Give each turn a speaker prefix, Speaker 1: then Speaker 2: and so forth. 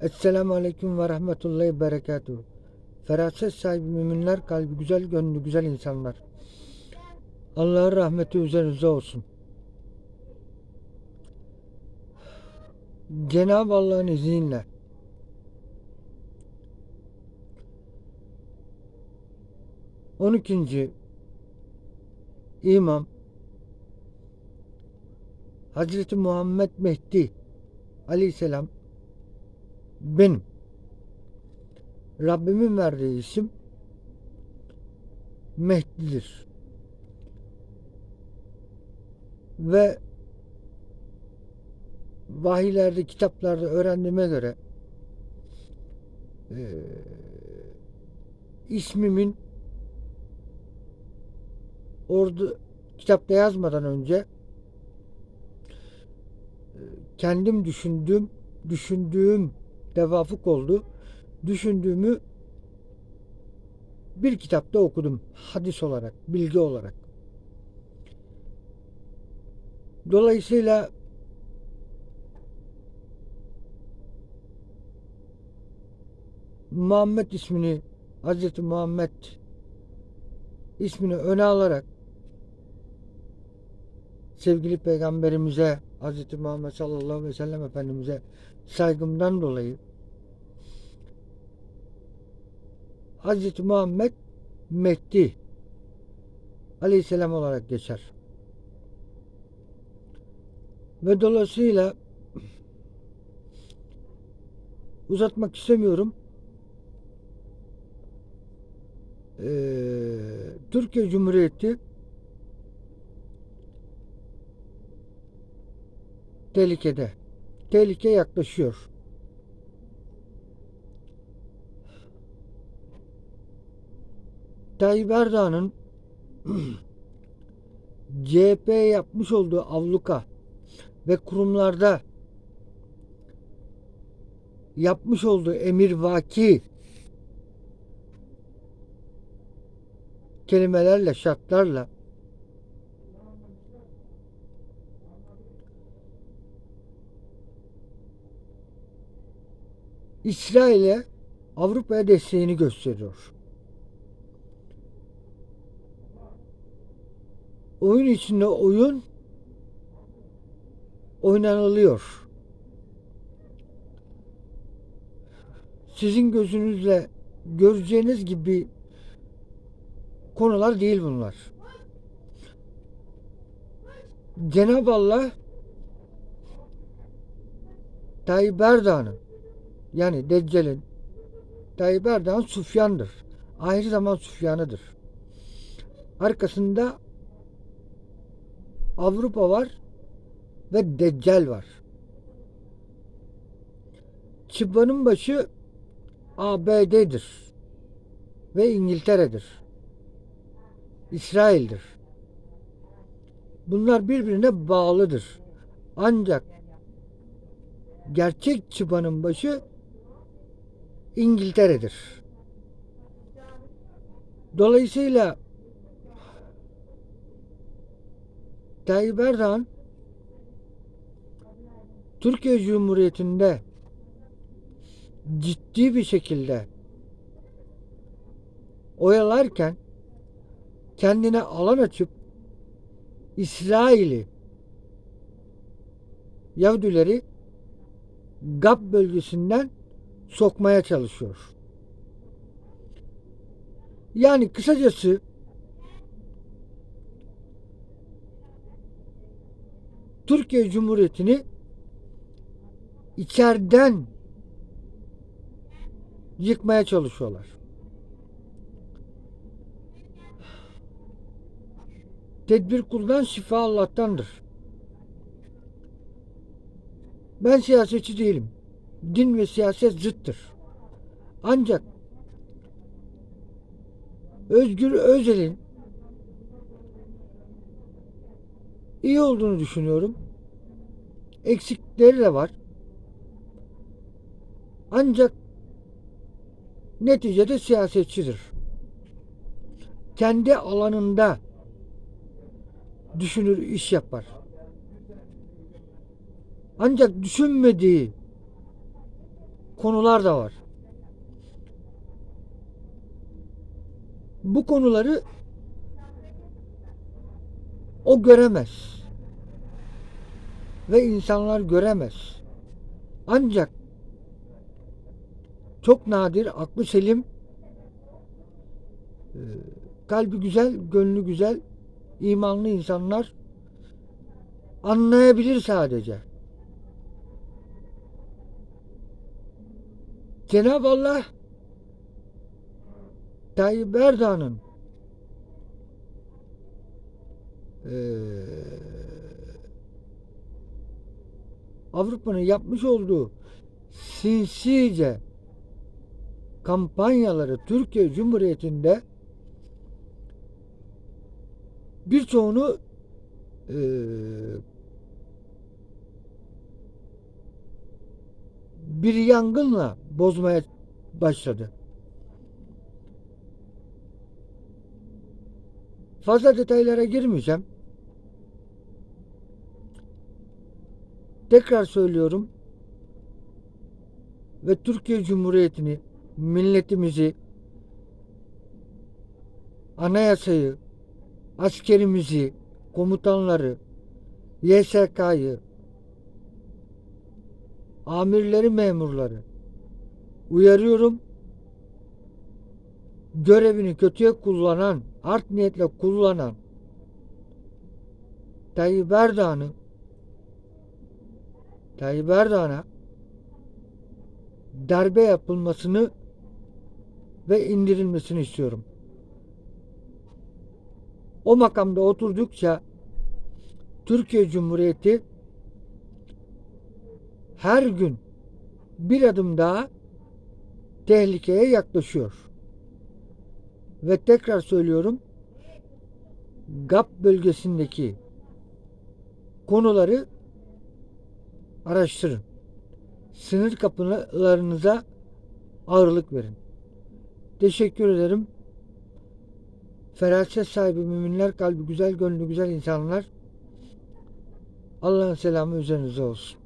Speaker 1: Esselamu Aleyküm ve Rahmetullahi Berekatuhu. Feraset sahibi müminler, kalbi güzel, gönlü güzel insanlar. Allah'ın rahmeti üzerinize olsun. Cenab-ı Allah'ın izniyle on ikinci İmam Hazreti Muhammed Mehdi Aleyhisselam benim. Rabbimin verdiği isim Mehdi'dir. Ve vahiylerde, kitaplarda öğrendiğime göre eee, ismimin orada kitapta yazmadan önce eee, kendim düşündüğüm düşündüğüm tevafuk oldu. Düşündüğümü bir kitapta okudum. Hadis olarak, bilgi olarak. Dolayısıyla Muhammed ismini Hz. Muhammed ismini öne alarak sevgili peygamberimize Hz. Muhammed sallallahu aleyhi ve sellem Efendimiz'e saygımdan dolayı Hz. Muhammed Mehdi aleyhisselam olarak geçer. Ve dolayısıyla uzatmak istemiyorum. Ee, Türkiye Cumhuriyeti tehlikede. Tehlike yaklaşıyor. Tayyip Erdoğan'ın CHP yapmış olduğu avluka ve kurumlarda yapmış olduğu emir vaki kelimelerle, şartlarla İsrail'e Avrupa'ya desteğini gösteriyor. Oyun içinde oyun oynanılıyor. Sizin gözünüzle göreceğiniz gibi konular değil bunlar. Cenab-ı Allah Tayyip Erdoğan'ın yani Deccal'in Tayyip Erdoğan Sufyan'dır. Ahir zaman Sufyan'ıdır. Arkasında Avrupa var ve Deccal var. Çıbanın başı ABD'dir ve İngiltere'dir. İsrail'dir. Bunlar birbirine bağlıdır. Ancak gerçek çıbanın başı İngiltere'dir. Dolayısıyla Tayyip Erdoğan Türkiye Cumhuriyeti'nde ciddi bir şekilde oyalarken kendine alan açıp İsrail'i Yahudileri Gab bölgesinden sokmaya çalışıyor. Yani kısacası Türkiye Cumhuriyeti'ni içeriden yıkmaya çalışıyorlar. Tedbir kuldan şifa Allah'tandır. Ben siyasetçi değilim. Din ve siyaset zıttır. Ancak Özgür Özel'in iyi olduğunu düşünüyorum. Eksikleri de var. Ancak neticede siyasetçidir. Kendi alanında düşünür, iş yapar. Ancak düşünmediği konular da var. Bu konuları o göremez. Ve insanlar göremez. Ancak çok nadir aklı selim e, kalbi güzel, gönlü güzel, imanlı insanlar anlayabilir sadece. Cenab-ı Allah Tayyip Erdoğan'ın eee, Avrupa'nın yapmış olduğu sinsice kampanyaları Türkiye Cumhuriyeti'nde birçoğunu eee, bir yangınla bozmaya başladı. Fazla detaylara girmeyeceğim. Tekrar söylüyorum. Ve Türkiye Cumhuriyeti'ni, milletimizi, anayasayı, askerimizi, komutanları, YSK'yı, amirleri, memurları uyarıyorum. Görevini kötüye kullanan, art niyetle kullanan Tayyip Erdoğan'ı Tayyip Erdoğan'a darbe yapılmasını ve indirilmesini istiyorum. O makamda oturdukça Türkiye Cumhuriyeti her gün bir adım daha tehlikeye yaklaşıyor. Ve tekrar söylüyorum GAP bölgesindeki konuları araştırın. Sınır kapılarınıza ağırlık verin. Teşekkür ederim. Feraset sahibi müminler, kalbi güzel, gönlü güzel insanlar. Allah'ın selamı üzerinize olsun.